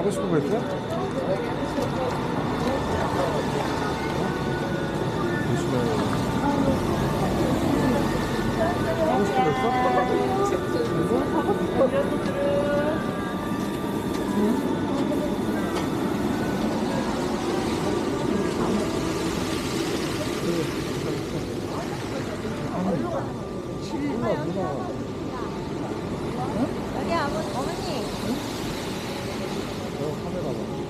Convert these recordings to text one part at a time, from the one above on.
가고 싶은 거 있어요? 조심해요. 가고 싶은 거 있어? 여기 아버 어머니 어, 카메라 봐.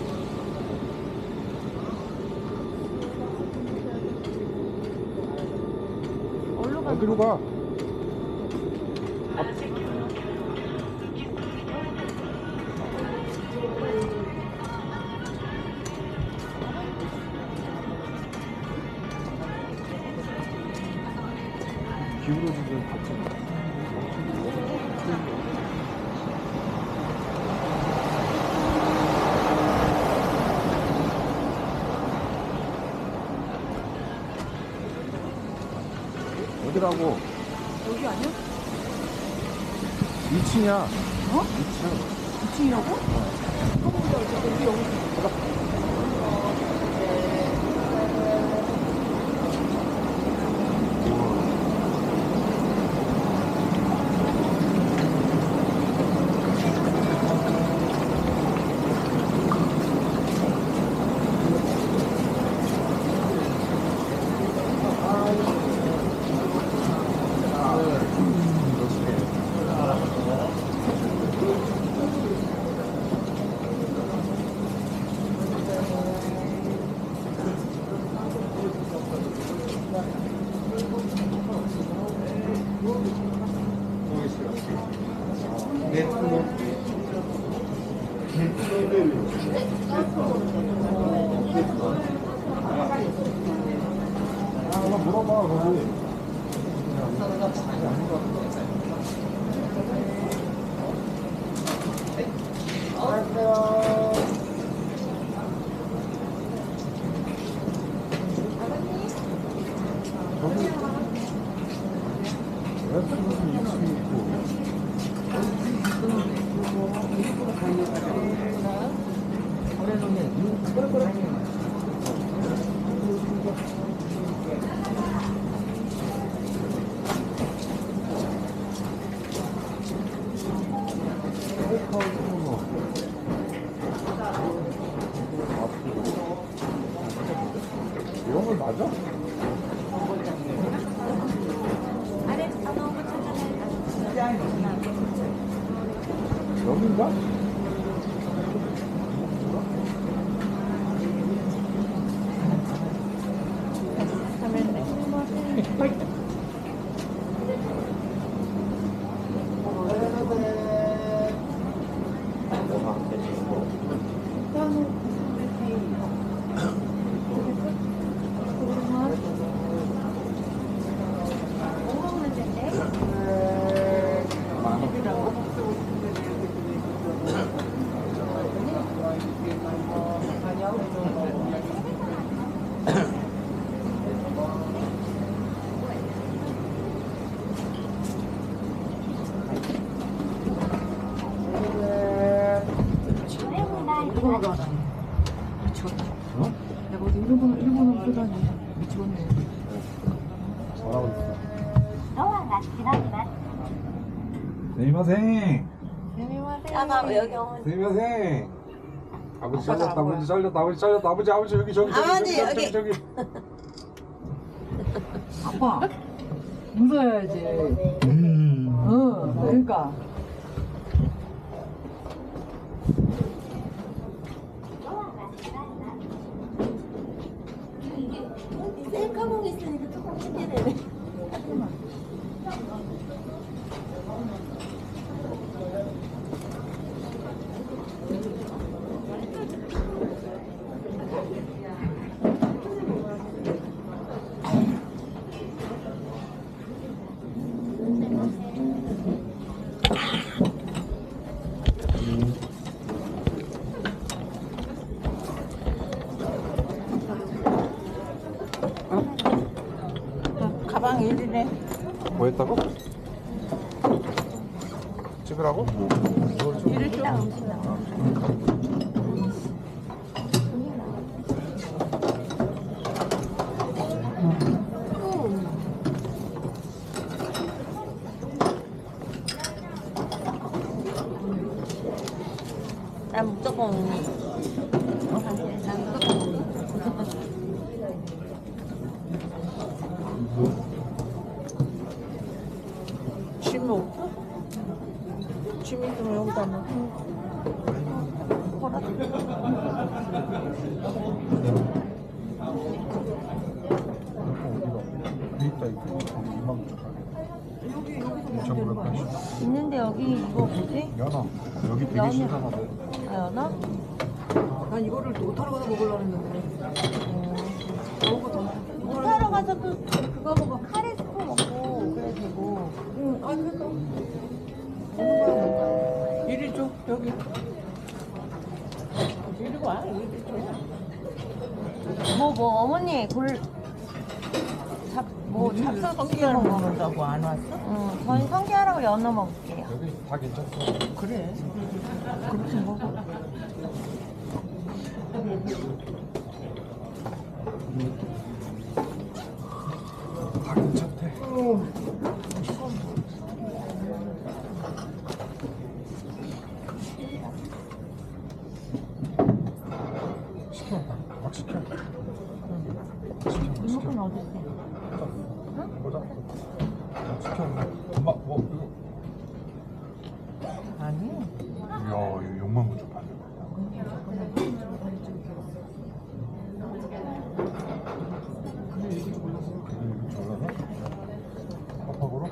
어디로 가? 기울어지면 같이 어디라고? 여기 아니야? 2층이야. 어? 2층. 2층이라고? 한번 물어봐, 거기. 저기 웹툰은 입술이 있고 이런 찾아내 여긴가? 이거 봐. 미치겠다. 어? 내가 어디 일본어 일본어 쓰다니 미치겠네. 뭐라고 했어? 너와 같이 지나지만. 죄송합니다. 죄송합니다. 아버지 잘렸다 아버지 잘렸다 아버지 아버지 여기 저기 저기 아버지, 저기 저기 저기, 아빠 음. 무서워야지 음. 응 그러니까 그냥 일이래. 뭐 했다고? 찍으라고? 일을 좀. 음식 나와. 난 무조건 있다 있고 이만 2,980 있는데 여기 이거 뭐지? 연어 여기 되게 연어. 신선하대 아, 연어? 난 이거를 못하러 가서 먹으려고 했는데. 먹어봐 더. 못하러 가서 또 그거 먹어. 카레 스프 먹고 그래 되고. 응, 아 그러니까. 이리 줘, 여기. 이리 와, 이리 줘. 뭐, 뭐, 어머니, 골, 잡, 뭐, 성기를 먹어. 먹는다고 안 왔어? 응, 저희 성게하라고 연어 먹을게요. 여기 다 괜찮어 그래. 그렇게 먹어. 다 괜찮대 시켜 막 시켜 시켜 시켜 이모건 어딨어? 보자 막 시켜 엄마 뭐 이거 아니. 이야 이거 욕만 무좀 받네 잘라서? 컵하고로?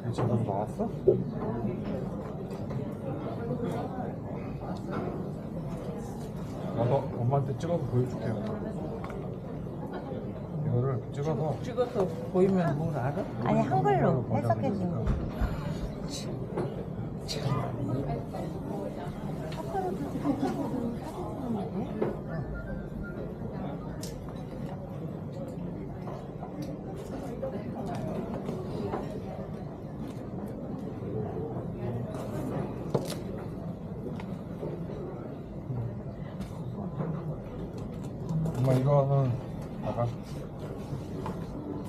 이게 제대로 나왔어? 나도 엄마한테 찍어서 보여줄게요 이거를 찍어서 찍어서 보이면 뭘 알아? 아니, 한글로 해석해 주는 거. 엄마 이거는 약간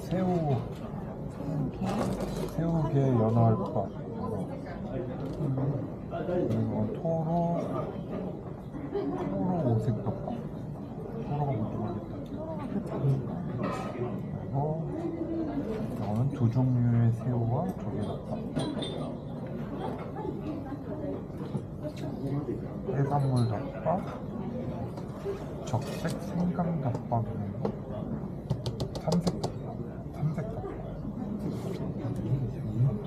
새우 새우게 연어알밥 그리고 토로 토로 오색 덮밥 토로가 뭔지 모르겠다. 그리고 이거는 두 종류의 새우와 조개 덮밥 해산물 덮밥 적색 생강 덮밥이고 삼색 덮밥 삼색 덮밥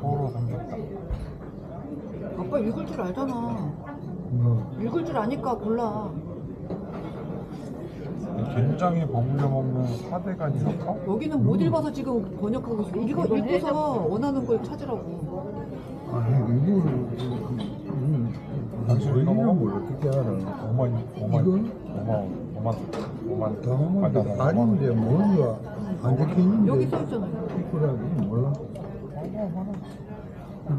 토로 삼색 덮밥 아빠 읽을 줄 알잖아. 음. 읽을 줄 아니까 골라. 된장에 버무려 먹는 사대간이랄까? 여기는 못 읽어서 지금 번역하고 있어. 이거 읽고서 원하는 걸 찾으라고. 아니 이거를 당신 이거 먹어? 이름을 어떻게 알아? 오만 오만 이건? 오만 오만 오만 당황한데 아닌데 뭔가 안 적혀 있는데 여기 써 있잖아요. 이거라고 몰라? 뭐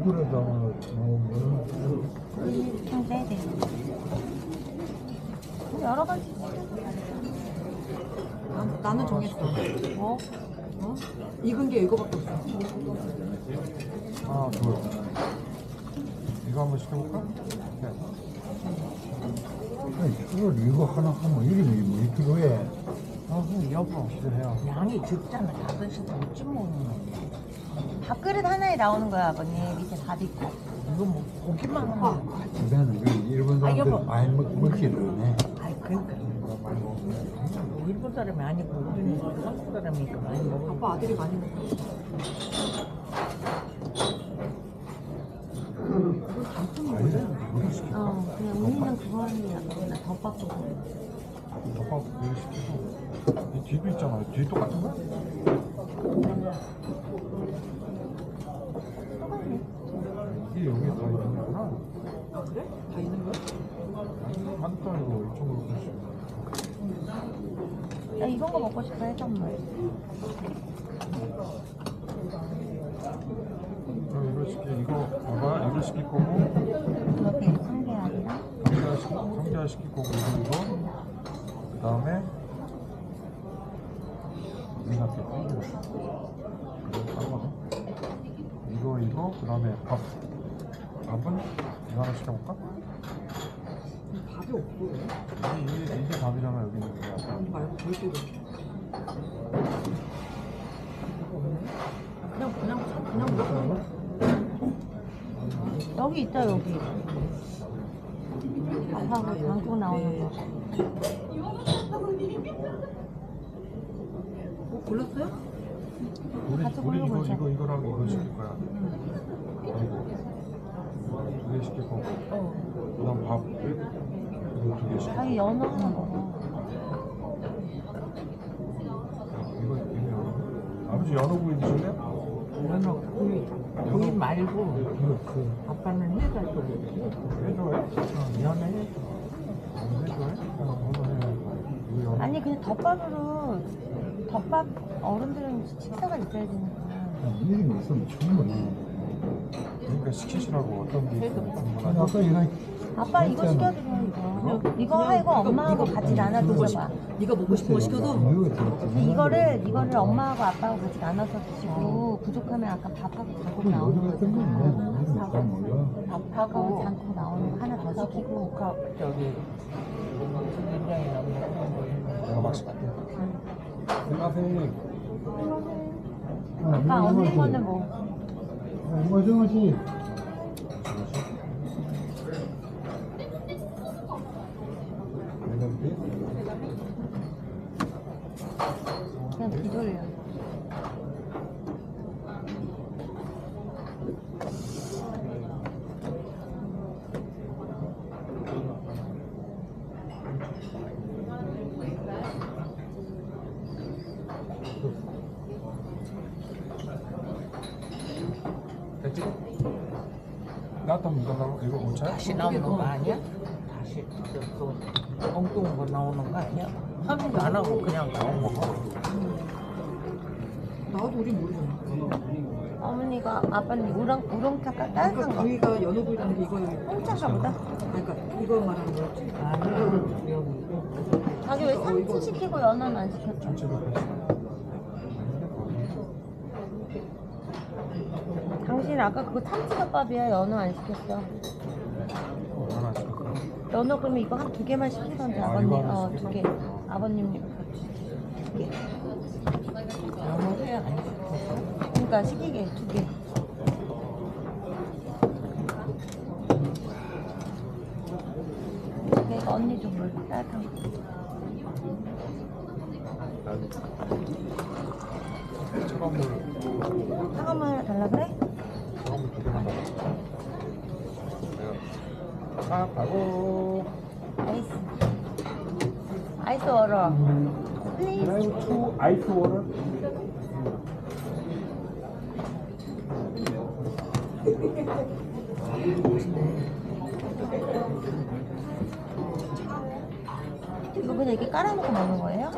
몰라? 좀 빼야 돼. 여러 가지. 난, 나는 정했어. 뭐? 어? 익은 게 이거밖에 없어. 하나 둘 이거 한번 시켜볼까? 네. 아니 이거 하나 하면 이름이 뭐 필요해? 어, 여보. 기대해요 양이 적잖아. 다섯이서 어쩜 먹는 거 밥그릇 하나에 나오는 거야, 아버님. 밑에 밥 있고. 이거 뭐 고기만 하면. 나는 그 일본 아, 사람들 여보. 많이 먹, 먹기를 해. 아이, 그러니까. 일본 사람이 아니고 우리는 한국 사람이니까 많이 먹어. 아빠 아들이 많이 먹어. 어, 그냥 우리는 그거 하는 게 낫구나. 덮밥 도 덮밥 이거 시키고 이 뒤도 있잖아 뒤 똑같은 거야? 이게 여기에 다 있는구나 아 그래? 다 있는 거야? 한도 아니고 이쪽으로 볼수 나 이런 거 먹고 싶어, 해산물. 그럼 이거 시키 이거 봐봐 이거 시킬 거고 여기 성게알이랑. 성게알 시킬 거고 이거 이거 그 다음에 네가 또 이거. 이거 이거 그 다음에 밥. 밥은 이거 하나 시켜볼까? 밥이 없고 이게 이게, 이게 밥이잖아 여기 있는 게. 아니 말고 별도로 그냥 그냥 그냥 먹어 여기 있다 여기. 아빠가 방송 나오는 거. 어, 골랐어요? 우리 우리 이거. 이거 이거랑 이거 시킬 거야. 그리고 두개 시킬 거고. 그다음 밥 이거 두개 시킬. 자기 연어 먹어. 이거 이거 연어. 아버지 연어 구이 드실래요? 연어 구이 구이 말고 이거 그 아빠는 해가지고 해줘요? 어, 연어 해. 안 해줘요? 어, 한번 해요. 이거 연어. 아니 그냥 덮밥으로 덮밥 어른들은 식사가 있어야 되니까. 이름이 있으면 충분해. 그러니까 시키시라고 어떤 게 아니, 궁금하죠? 아까 이거 아빠 이거 시켜드려 이거. 이거 하고 엄마하고 같이 나눠 드셔봐. 네가 먹고 싶은 거 들었지. 근데 이거를 이거를 엄마하고 아빠하고 같이 나눠서 드시고 부족하면 아까 밥하고 요리 나오는 거 같은 뭐, 몰라. 밥하고 장국 나오는 거 하나 더 시키고 국화 저기 된장이 나오는 거 내가 막 시킬게. 안녕하세요. 아빠 언니 거는 뭐 뭐 정원 씨. 그냥. 됐지? 나도 한번 이거 나오- 이거 못 차요? 다시 나오는 거 아니야? 다시 또 엉뚱한 거 나오는 거 아니야? 확인도 안 하고 그냥 나온 거. 나도 우리 모르잖아 어머니가 아빠는 우렁 우렁차 따- 따뜻한 그러니까 거. 구이가 연어 구이라는 이거 공짜가 보다. 그러니까 이거 말하는 거였지 아니야 여기 자기 왜 참치 시키고 연어는 안 시켰죠? 당신 아까 그거 참치덮밥이야 연어 안 시켰어. 하나 시킬까? 연어 그러면 이거 한 두 개만 시키던지 아, 아버님 이거 하나 어 두 시킬까? 개. 아버님 두 개. 연어 회 안 시켜서 그러니까 시키게 두 개. 내가 언니 좀물 따뜻한 거. 가고. 아이스. 아이스 워러. Can I have two ice water? 이거 그냥 이렇게 깔아놓고 먹는 거예요?